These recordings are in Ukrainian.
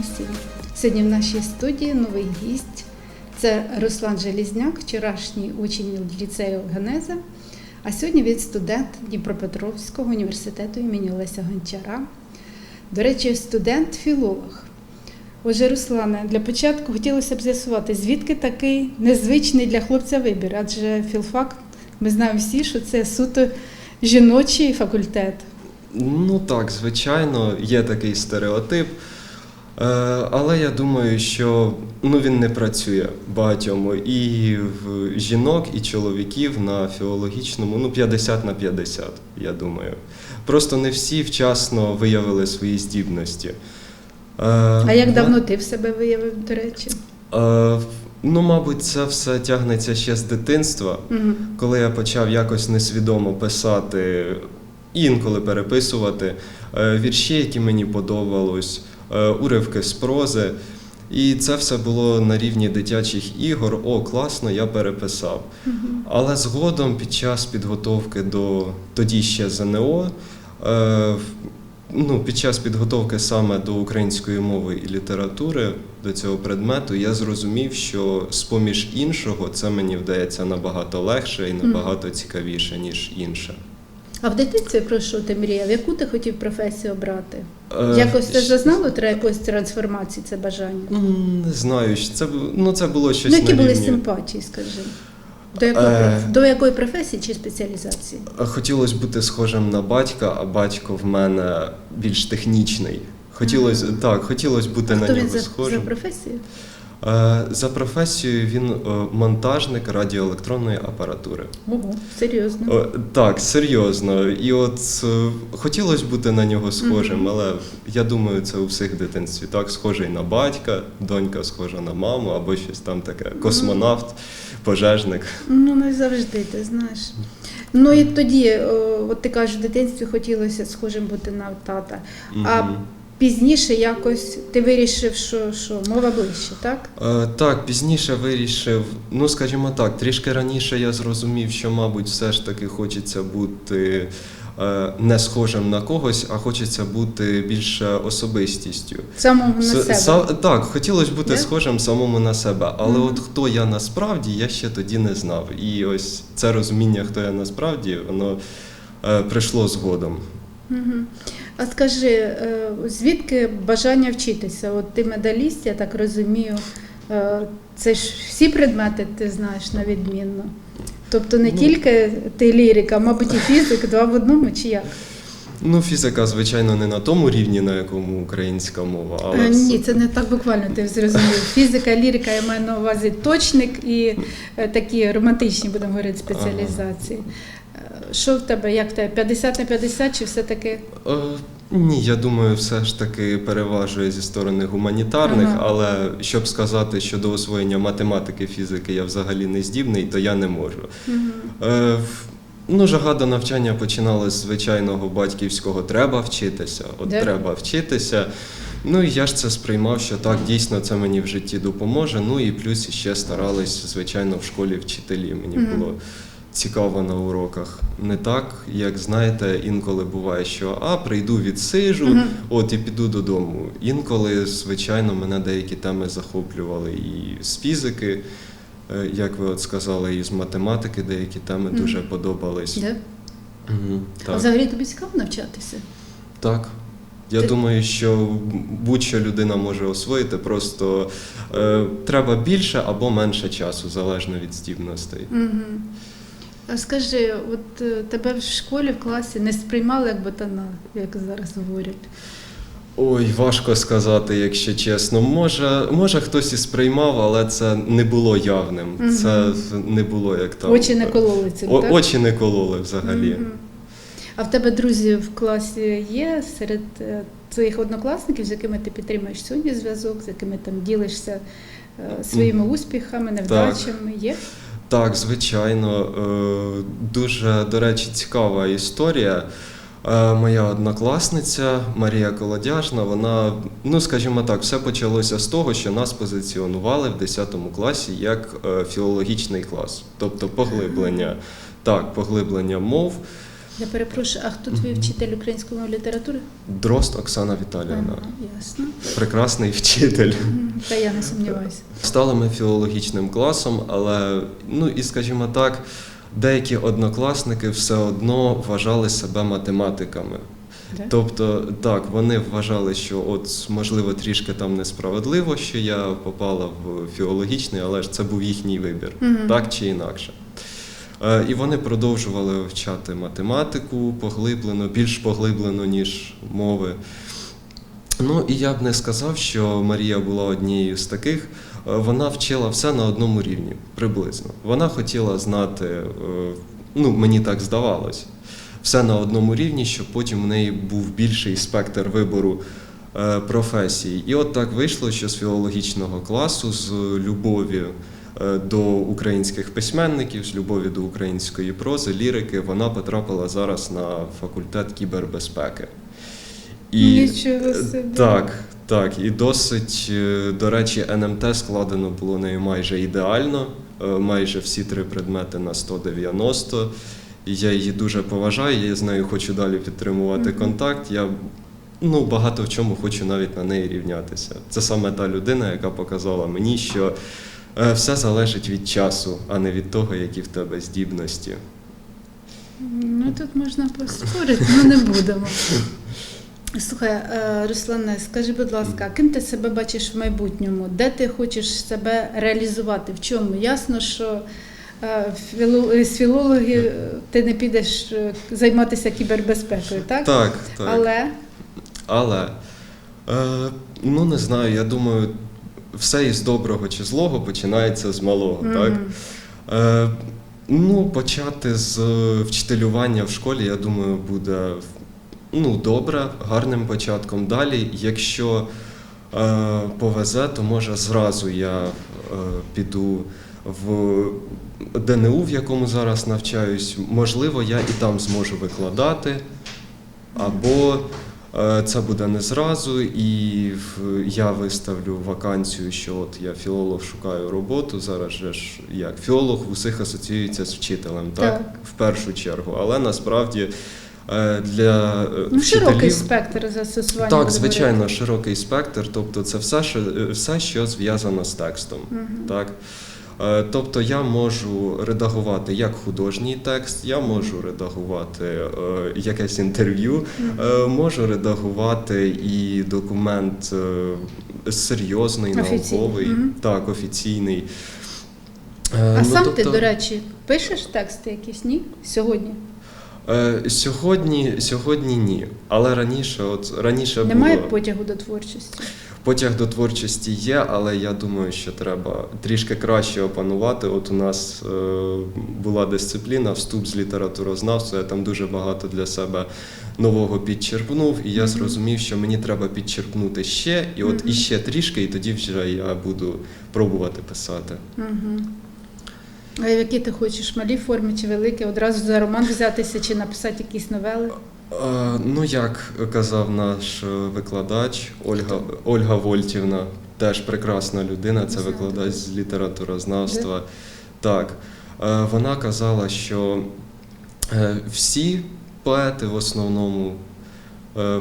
класі. Сьогодні в нашій студії новий гість. Це Руслан Желізняк, вчорашній учень ліцею Генеза. А сьогодні він студент Дніпропетровського університету імені Олеся Гончара. До речі, студент-філолог. Отже, Руслане, для початку хотілося б з'ясувати, звідки такий незвичний для хлопця вибір? Адже філфак, ми знаємо всі, що це суто жіночий факультет. Ну так, звичайно, є такий стереотип. Е, Але я думаю, що ну, він не працює багатьому і в жінок, і чоловіків на філологічному, ну 50 на 50, я думаю. Просто не всі вчасно виявили свої здібності. Е, А як давно ти в себе виявив, до речі? Е, Ну, мабуть, це все тягнеться ще з дитинства. Мгм. коли я почав якось несвідомо писати, інколи переписувати вірші, які мені подобалось, уривки з прози. І це все було на рівні дитячих ігор. О, класно, я переписав. Але згодом, під час підготовки до тоді ще ЗНО, е, ну, під час підготовки саме до української мови і літератури до цього предмету, я зрозумів, що з-поміж іншого це мені вдається набагато легше і набагато цікавіше, ніж інше. А в дитинстві про що ти мріяв? Яку ти хотів професію обрати? Е, Якось щ- зазнало треба якоїсь трансформації, це бажання? Не знаю, це, ну, це було щось Ну, які на були рівні. симпатії, скажи? До якої, Е. до якої професії чи спеціалізації? Хотілося бути схожим на батька, а батько в мене більш технічний. Хотілося так, хотілося бути А на хто нього за, за схожим. професією? Е, За професією він е, монтажник радіоелектронної апаратури. Ого, серйозно. Так, серйозно. І от е, хотілося бути на нього схожим, але я думаю, це у всіх дитинстві. Так, схожий на батька, донька схожа на маму, або щось там таке. Космонавт, пожежник. Ну, не завжди, ти знаєш. Ну і тоді, от ти кажеш, в дитинстві хотілося схожим бути на тата. А. пізніше якось ти вирішив, що, що мова ближче, так? Е, Так, пізніше вирішив, ну скажімо так, трішки раніше я зрозумів, що, мабуть, все ж таки хочеться бути е, не схожим на когось, а хочеться бути більше особистістю. Самого на С- себе. са- так, хотілося бути Да? схожим самому на себе, але Мгм. от хто я насправді, я ще тоді не знав. І ось це розуміння, хто я насправді, воно е, прийшло згодом. Мгм. А скажи, е, звідки бажання вчитися? От ти медаліст, я так розумію. Е, Це ж всі предмети ти знаєш на відмінно. Тобто не Ну. тільки ти лірика, мабуть, і фізик, два в одному чи як? Ну, фізика, звичайно, не на тому рівні, на якому українська мова, але Е, Ні, це не так буквально ти зрозумів. Фізика, лірика, я маю на увазі точник і такі романтичні, будемо говорити, спеціалізації. Е, Що в тебе, як в тебе? 50 на 50 чи все-таки? Е, Ні, я думаю, все ж таки переважує зі сторони гуманітарних, Ага. але щоб сказати, що до освоєння математики, фізики я взагалі не здібний, то я не можу. Мгм. Е, Ну, жага до навчання починалась з звичайного батьківського треба вчитися. От Да. треба вчитися. Ну і я ж це сприймав, що так, дійсно це мені в житті допоможе. Ну і плюс ще старались, звичайно, в школі вчителі. Мені Мгм. було цікаво на уроках. Не так, як знаєте, інколи буває, що а прийду, відсижу, Мгм. от і піду додому. Інколи, звичайно, мене деякі теми захоплювали і з фізики. е, Як ви от сказали, і з математики деякі теми Мгм. дуже подобались. Мгм, А Так. взагалі тобі цікаво навчатися? так. Я Ти- думаю, що будь-що людина може освоїти, просто е, треба більше або менше часу, залежно від здібностей. Угу. А скажи, от е, тебе в школі, в класі не сприймали як ботана, як зараз говорять? Ой, важко сказати, якщо чесно. Може, може хтось і сприймав, але це не було явним. Мгм. Це не було як там. Очі не кололи цим, О- так? очі не кололи взагалі. Мгм. А в тебе друзі в класі є серед е, твоїх однокласників, з якими ти підтримуєш сьогодні зв'язок, з якими там ділишся е, своїми успіхами, невдачами? Є? Так, звичайно. Е, Дуже, до речі, цікава історія. Е, Моя однокласниця Марія Колодяжна, вона, ну скажімо так, все почалося з того, що нас позиціонували в 10 класі як е, філологічний клас, тобто поглиблення, так, поглиблення мов. Я перепрошую, а хто твій вчитель української літератури? Дрозд Оксана Віталіївна. Ага, ясно. Прекрасний вчитель. Та я не сумніваюся. Стали ми філологічним класом, але ну і скажімо так, деякі однокласники все одно вважали себе математиками. Да? Тобто, так, вони вважали, що от можливо трішки там несправедливо, що я попала в філологічний, але ж це був їхній вибір, Мгм. так чи інакше. Е, І вони продовжували вивчати математику поглиблено, більш поглиблено, ніж мови. Ну і я б не сказав, що Марія була однією з таких. Е, Вона вчила все на одному рівні, приблизно. Вона хотіла знати, е, ну мені так здавалось, все на одному рівні, щоб потім в неї був більший спектр вибору професій. І от так вийшло, що з філологічного класу, з любові до українських письменників, з любові до української прози, лірики, вона потрапила зараз на факультет кібербезпеки. Нічого собі. Так, так. І досить, е, до речі, НМТ складено було нею майже ідеально, е, майже всі три предмети на 190. Я її дуже поважаю, я з нею хочу далі підтримувати Мгм. контакт. Я ну, багато в чому хочу навіть на неї рівнятися. Це саме та людина, яка показала мені, що е, все залежить від часу, а не від того, які в тебе здібності. Ну тут можна поспорити, але не будемо. Слухай, е, Руслане, скажи, будь ласка, ким ти себе бачиш в майбутньому? Де ти хочеш себе реалізувати? В чому? Ясно, що е, з філологів е, ти не підеш е, займатися кібербезпекою, так? Так, так. Але Але е, ну не знаю, я думаю, все із доброго чи злого починається з малого, так? Е, ну, почати з вчителювання в школі, я думаю, буде ну, добре, гарним початком. Далі, якщо е, повезе, то може зразу я е, піду в ДНУ, в якому зараз навчаюсь. Можливо, я і там зможу викладати. Або е, це буде не зразу, і я виставлю вакансію, що от я філолог шукаю роботу. Зараз же ж як філолог в усіх асоціюється з вчителем, так? Так. В першу чергу. Але насправді е, для е, ну, широкий спектр застосування. Так, звичайно, говорити. широкий спектр, тобто це все, що, е, все, що зв'язано з текстом. Мгм. Так? Е, Тобто я можу редагувати як художній текст, я можу редагувати е, якесь інтерв'ю, е, можу редагувати і документ серйозний, Офіційний, науковий, мгм. так, офіційний. А ну, сам ти, тобто, до речі, пишеш тексти якісь, ні? Сьогодні? сьогодні, сьогодні ні. Але раніше, от раніше Немає було... потягу до творчості. Потяг до творчості є, але я думаю, що треба трішки краще опанувати. От у нас е, була дисципліна, вступ з літературознавства. Я там дуже багато для себе нового підчерпнув, і я зрозумів, що мені треба підчерпнути ще, і от іще трішки, і тоді вже я буду пробувати писати. А в якій ти хочеш малій формі чи великій? Одразу за роман взятися чи написати якісь новели? Ну, як казав наш е, викладач Ольга, Ольга Вольтівна, теж прекрасна людина, це викладач з літературознавства. Так, е, вона казала, що е, всі поети в основному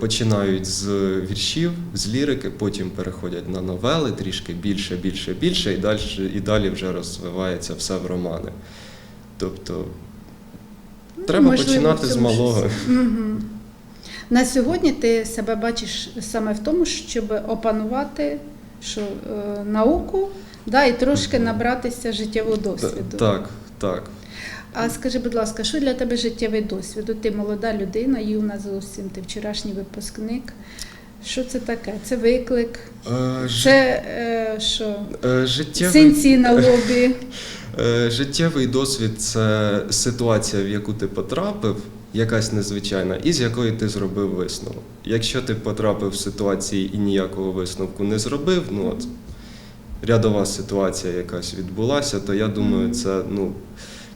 починають з віршів, з лірики, потім переходять на новели, трішки більше, більше, більше, і далі, і далі вже розвивається все в романи. Тобто треба Можливо, починати з малого. На сьогодні ти себе бачиш саме в тому, щоб опанувати що, е, науку да, і трошки набратися життєвого досвіду. Так, так. А скажи, будь ласка, що для тебе життєвий досвід? Ти молода людина, юна зовсім, ти вчорашній випускник. Що це таке? Це виклик, Е, це е, що? е, життєвий, Синці на лобі. е, життєвий досвід це ситуація, в яку ти потрапив, якась незвичайна, і з якої ти зробив висновок. Якщо ти потрапив в ситуації і ніякого висновку не зробив, ну от рядова ситуація якась відбулася, то я думаю, це ну,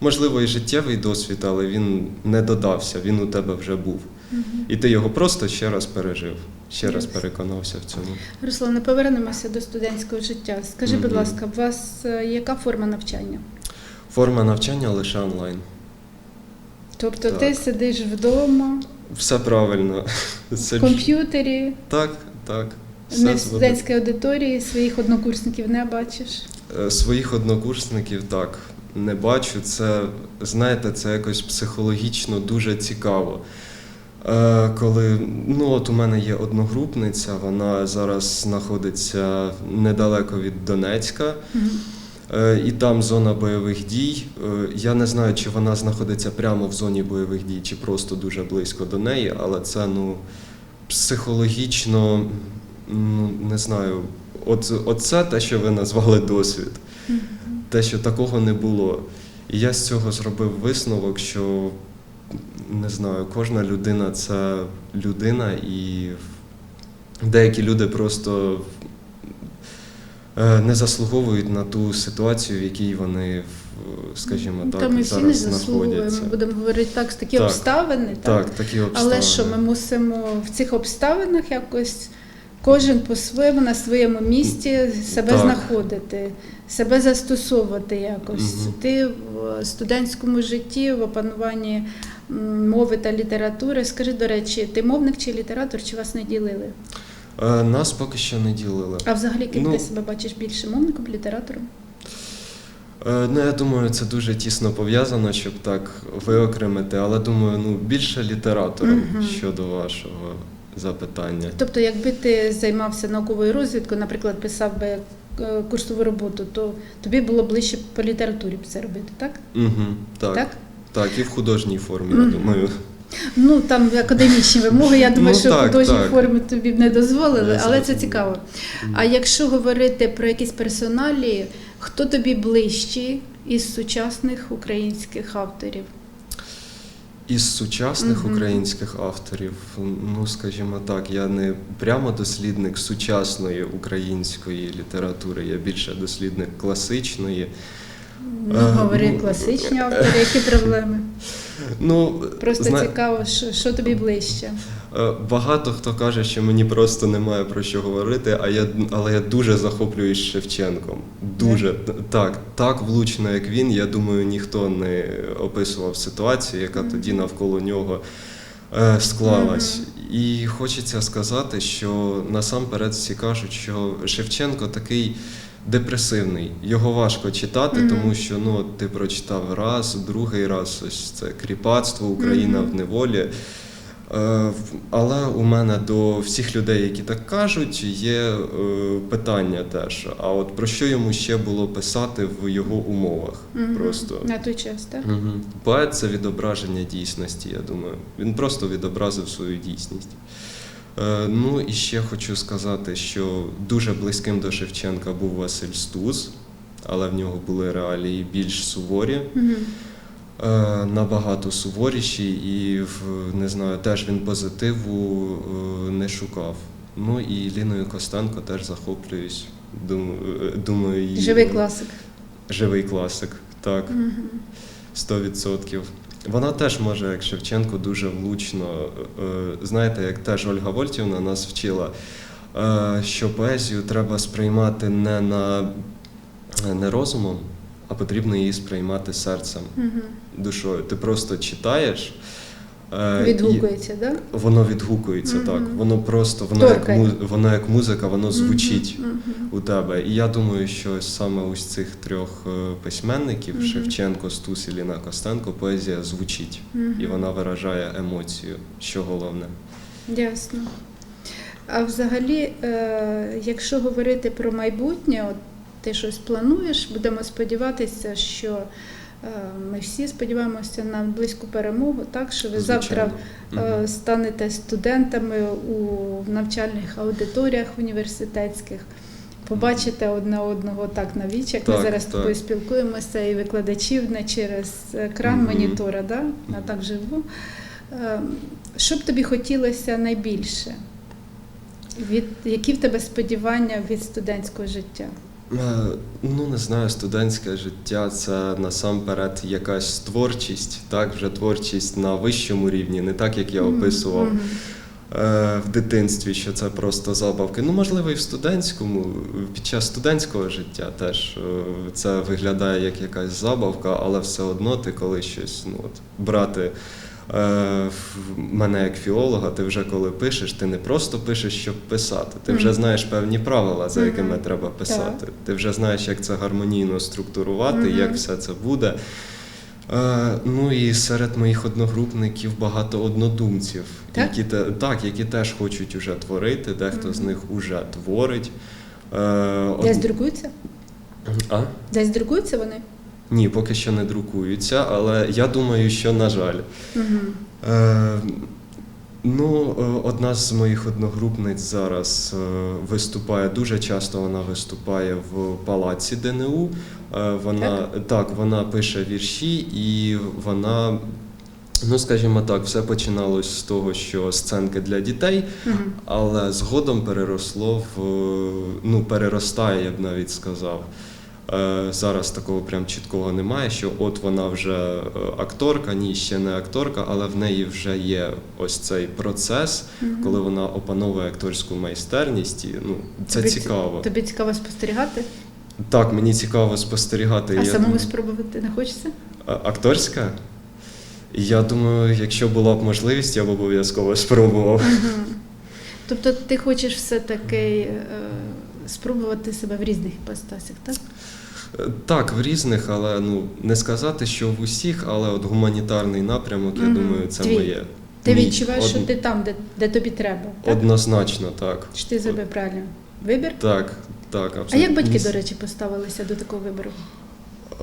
можливо і життєвий досвід, але він не додався, він у тебе вже був. І ти його просто ще раз пережив, ще раз переконався в цьому. Руслане, повернемося до студентського життя. Скажи, будь ласка, у вас е, яка форма навчання? Форма навчання лише онлайн. Тобто Так. ти сидиш вдома, Все правильно. в комп'ютері, Так, так. не в студентській аудиторії, своїх однокурсників не бачиш. Е, Своїх однокурсників так не бачу. Це, знаєте, це якось психологічно дуже цікаво. Е, Коли ну от у мене є одногрупниця, вона зараз знаходиться недалеко від Донецька, е, і там зона бойових дій. Е, Я не знаю, чи вона знаходиться прямо в зоні бойових дій, чи просто дуже близько до неї, але це ну психологічно, ну не знаю, от, оце те, що ви назвали досвід. Те, що такого не було. І я з цього зробив висновок, що не знаю, кожна людина це людина, і деякі люди просто е, не заслуговують на ту ситуацію, в якій вони, скажімо так, Та ми всі не зараз заслуговуємо, знаходяться. будемо говорити так, з такі Так. обставини. Так, такі обставини. Але що ми мусимо в цих обставинах якось кожен по-своєму на своєму місці себе Так. знаходити, себе застосовувати якось. Мгм. Ти в студентському житті, в опануванні мови та літератури. Скажи, до речі, ти мовник чи літератор, чи вас не ділили? Е, Нас поки що не ділили. А взагалі ким Ну. ти себе бачиш більше мовником, літератором? Е, Ну, я думаю, це дуже тісно пов'язано, щоб так виокремити, але думаю, ну більше літератором Мгм. щодо вашого запитання. Тобто, якби ти займався науковою розвідкою, наприклад, писав би е, курсову роботу, то тобі було ближче по літературі б це робити, так? Угу, так, Так? Так. і в художній формі, я думаю. Ну там академічні вимоги. Я думаю, Ну, що в художній формі тобі б не дозволили, але це цікаво. А якщо говорити про якісь персоналі, хто тобі ближчий із сучасних українських авторів? Із сучасних Мгм. українських авторів, ну скажімо так, я не прямо дослідник сучасної української літератури, я більше дослідник класичної. Ну, говори ну, класичні автори, які проблеми? Ну, Просто зна- цікаво, що, що тобі ближче. Е, Багато хто каже, що мені просто немає про що говорити, а я, але я дуже захоплююсь Шевченком. Дуже так, так влучно, як він. Я думаю, ніхто не описував ситуацію, яка тоді навколо нього е, склалась. І хочеться сказати, що насамперед всі кажуть, що Шевченко такий. Депресивний, його важко читати, Мгм. тому що ну ти прочитав раз, другий раз ось це кріпацтво, Україна Мгм. в неволі. Е, Але у мене до всіх людей, які так кажуть, є е, питання теж. А от про що йому ще було писати в його умовах? Мгм. Просто На той час, так? Мгм. поет це відображення дійсності, я думаю. Він просто відобразив свою дійсність. Е, Ну і ще хочу сказати, що дуже близьким до Шевченка був Василь Стус, але в нього були реалії більш суворі. Е, набагато суворіші, і не знаю, теж він позитиву е, не шукав. Ну і Ліною Костенко теж захоплююсь. Думаю, її Живий класик. живий класик, так, Мгм. 100%. Вона теж може, як Шевченко, дуже влучно. е, Знаєте, як теж Ольга Вольтівна нас вчила, е, що поезію треба сприймати не на не розумом, а потрібно її сприймати серцем душою. Ти просто читаєш. Е, і Відгукується, так? Воно відгукується Мгм. так. Воно просто воно як, воно як музика, воно звучить мгм. у тебе. І я думаю, що саме ось цих трьох е, письменників Мгм. Шевченко, Стус і Ліна Костенко, поезія звучить Мгм. і вона виражає емоцію, що головне. Ясно. А взагалі, е, якщо говорити про майбутнє, от ти щось плануєш, будемо сподіватися, що ми всі сподіваємося на близьку перемогу, так що ви завтра Звичайно. е, Мгм. станете студентами у навчальних аудиторіях університетських. Побачите одне одного так на віч, як ми зараз так. тобою спілкуємося, і викладачів не через екран Мгм. монітора, да? а так живу. Е, Що б тобі хотілося найбільше? Від, які в тебе сподівання від студентського життя? Е, Ну, не знаю, студентське життя це насамперед якась творчість, так, вже творчість на вищому рівні, не так, як я описував. Мгм. е, в дитинстві, що це просто забавки. Ну, можливо, і в студентському, під час студентського життя теж е, це виглядає як якась забавка, але все одно ти коли щось ну, от, брати. Е, в Мене як філолога, ти вже коли пишеш, ти не просто пишеш, щоб писати. Ти вже знаєш певні правила, за якими треба писати. Ти вже знаєш, як це гармонійно структурувати, як все це буде. Е, ну і серед моїх одногрупників багато однодумців, Так? які те, так, які теж хочуть уже творити, дехто з них уже творить. Е, Десь друкуються? А? Десь друкуються вони? Ні, поки що не друкуються, але я думаю, що на жаль. Угу. Е, ну, е, одна з моїх одногрупниць зараз е, виступає дуже часто. Вона виступає в палаці ДНУ. Е, вона так? вона пише вірші, і вона. Ну, скажімо так, все починалось з того, що сценки для дітей, Угу. але згодом переросло в ну, переростає, я б навіть сказав. Е, Зараз такого прям чіткого немає, що от вона вже е, акторка, ні, ще не акторка, але в неї вже є ось цей процес, коли вона опановує акторську майстерність. І, ну, це Тобі цікаво. Тобі цікаво спостерігати? Так, мені цікаво спостерігати. А самому спробувати не хочеться? Акторська? Я думаю, якщо була б можливість, я б обов'язково спробував. Угу. Тобто ти хочеш все-таки е, спробувати себе в різних іпостасях, так? Е, Так, в різних, але ну не сказати, що в усіх, але от гуманітарний напрямок, я думаю, це Твій. моє. Ти Мій. відчуваєш, що Од- ти там, де, де тобі треба. Так? Однозначно, так. Чи ти зробив правильно вибір? Так, так, А як батьки, до речі, поставилися до такого вибору?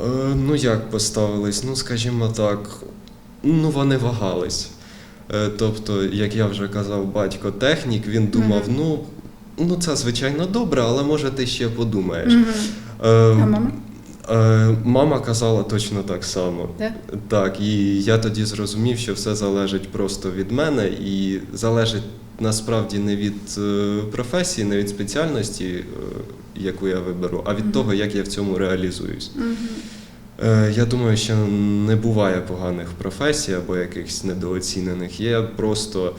Е, Ну як поставились? Ну, скажімо так, ну вони вагались. Е, Тобто, як я вже казав, батько технік, він думав, Мгм. ну, ну це звичайно добре, але може ти ще подумаєш. Мгм. Е, А мама? Е, Мама казала точно так само. Так? Так, і я тоді зрозумів, що все залежить просто від мене, і залежить насправді не від е, професії, не від спеціальності, е, яку я виберу, а від Мгм. того, як я в цьому реалізуюсь. Е, Я думаю, що не буває поганих професій або якихось недооцінених. Є просто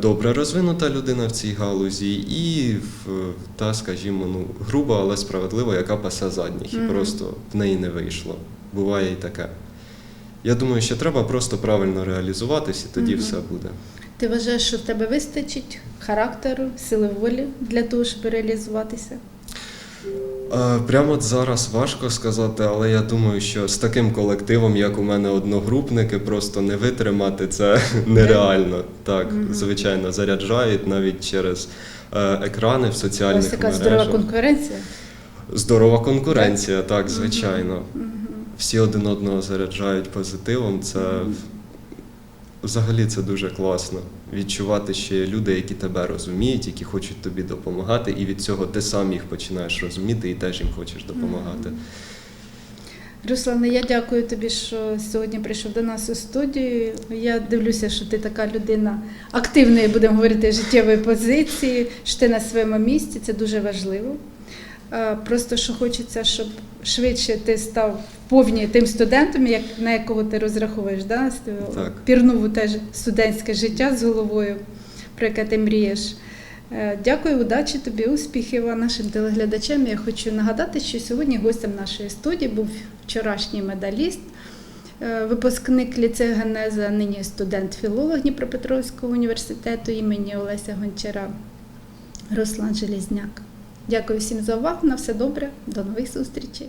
добре розвинута людина в цій галузі, і в- та, скажімо, ну груба, але справедлива, яка пасе задніх, і Мгм. просто в неї не вийшло. Буває і таке. Я думаю, що треба просто правильно реалізуватися, і тоді Мгм. все буде. Ти вважаєш, що в тебе вистачить характеру, сили волі для того, щоб реалізуватися? Е, Прямо от зараз важко сказати, але я думаю, що з таким колективом, як у мене одногрупники, просто не витримати це нереально. Так, звичайно, заряджають навіть через е, екрани в Ось соціальних така здорова конкуренція. Здорова конкуренція, так, звичайно. Всі один одного заряджають позитивом. Це. Взагалі це дуже класно. Відчувати, є люди, які тебе розуміють, які хочуть тобі допомагати, і від цього ти сам їх починаєш розуміти і теж їм хочеш допомагати. Руслане, я дякую тобі, що сьогодні прийшов до нас у студію. Я дивлюся, що ти така людина активної, будемо говорити, життєвої позиції, що ти на своєму місці, це дуже важливо. Е, Просто що хочеться, щоб швидше ти став повні тим студентом, як, на якого ти розраховуєш, да? Так. пірнув у те ж студентське життя з головою, про яке ти мрієш. Е, Дякую, удачі тобі, успіхів а нашим телеглядачам. Я хочу нагадати, що сьогодні гостем нашої студії був вчорашній медаліст, е, випускник ліцею Генеза, нині студент-філолог Дніпропетровського університету імені Олеся Гончара Руслан Желізняк. Дякую всім за увагу. На все добре. До нових зустрічей.